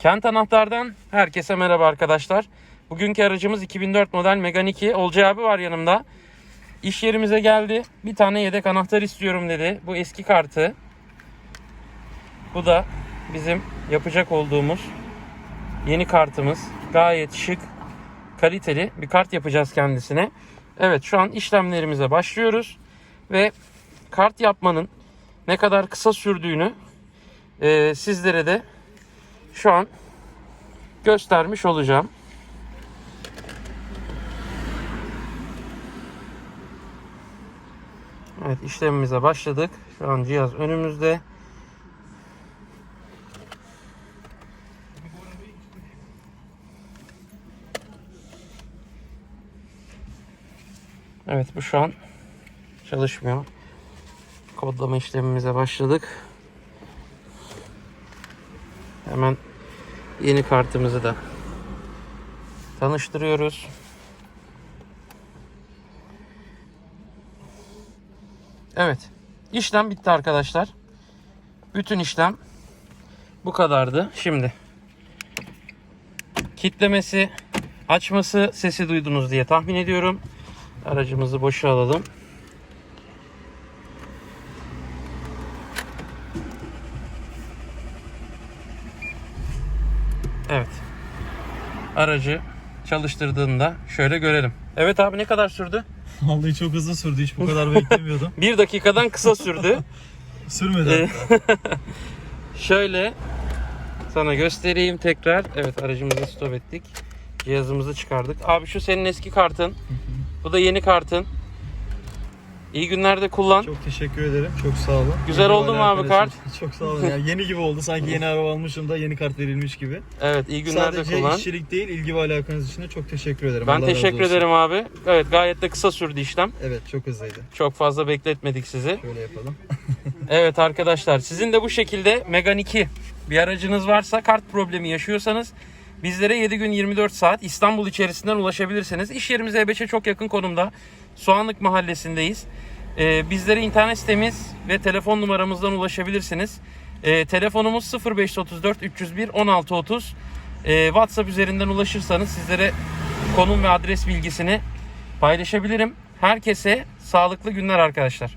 Kent Anahtar'dan herkese merhaba arkadaşlar. Bugünkü aracımız 2004 model Megane 2. Olcay abi var yanımda. İş yerimize geldi. Bir tane yedek anahtar istiyorum dedi. Bu eski kartı. Bu da bizim yapacak olduğumuz yeni kartımız. Gayet şık, kaliteli bir kart yapacağız kendisine. Evet şu an işlemlerimize başlıyoruz. Ve kart yapmanın ne kadar kısa sürdüğünü e, sizlere de şu an göstermiş olacağım. Evet işlemimize başladık. Şu an cihaz önümüzde. Evet bu şu an çalışmıyor. Kodlama işlemimize başladık. Hemen yeni kartımızı da tanıştırıyoruz. Evet. işlem bitti arkadaşlar. Bütün işlem bu kadardı. Şimdi kitlemesi, açması sesi duydunuz diye tahmin ediyorum. Aracımızı boşa alalım. Evet. Aracı çalıştırdığında şöyle görelim. Evet abi ne kadar sürdü? Vallahi çok hızlı sürdü. Hiç bu kadar beklemiyordum. Bir dakikadan kısa sürdü. Sürmedi. Şöyle sana göstereyim tekrar. Evet aracımızı stop ettik. Cihazımızı çıkardık. Abi şu senin eski kartın. Bu da yeni kartın. İyi günlerde kullan. Çok teşekkür ederim. Çok sağ olun. Güzel Yeni oldu mu abi arkadaşım. Çok sağ olun. Yani yeni gibi oldu. Sanki yeni araba almışım da yeni kart verilmiş gibi. Evet iyi günlerde Sadece kullan. işçilik değil, ilgi ve alakanız için de çok teşekkür ederim. Ben Allah teşekkür ederim abi. Evet gayet de kısa sürdü işlem. Evet, çok hızlıydı. Çok fazla bekletmedik sizi. Şöyle yapalım. Evet arkadaşlar sizin de bu şekilde Megane 2 bir aracınız varsa kart problemi yaşıyorsanız bizlere 7 gün 24 saat İstanbul içerisinden ulaşabilirsiniz. İş yerimiz E5'e çok yakın konumda. Soğanlık mahallesindeyiz. Ee, bizlere internet sitemiz ve telefon numaramızdan ulaşabilirsiniz. Ee, telefonumuz 0534 301 1630. Ee, WhatsApp üzerinden ulaşırsanız sizlere konum ve adres bilgisini paylaşabilirim. Herkese sağlıklı günler arkadaşlar.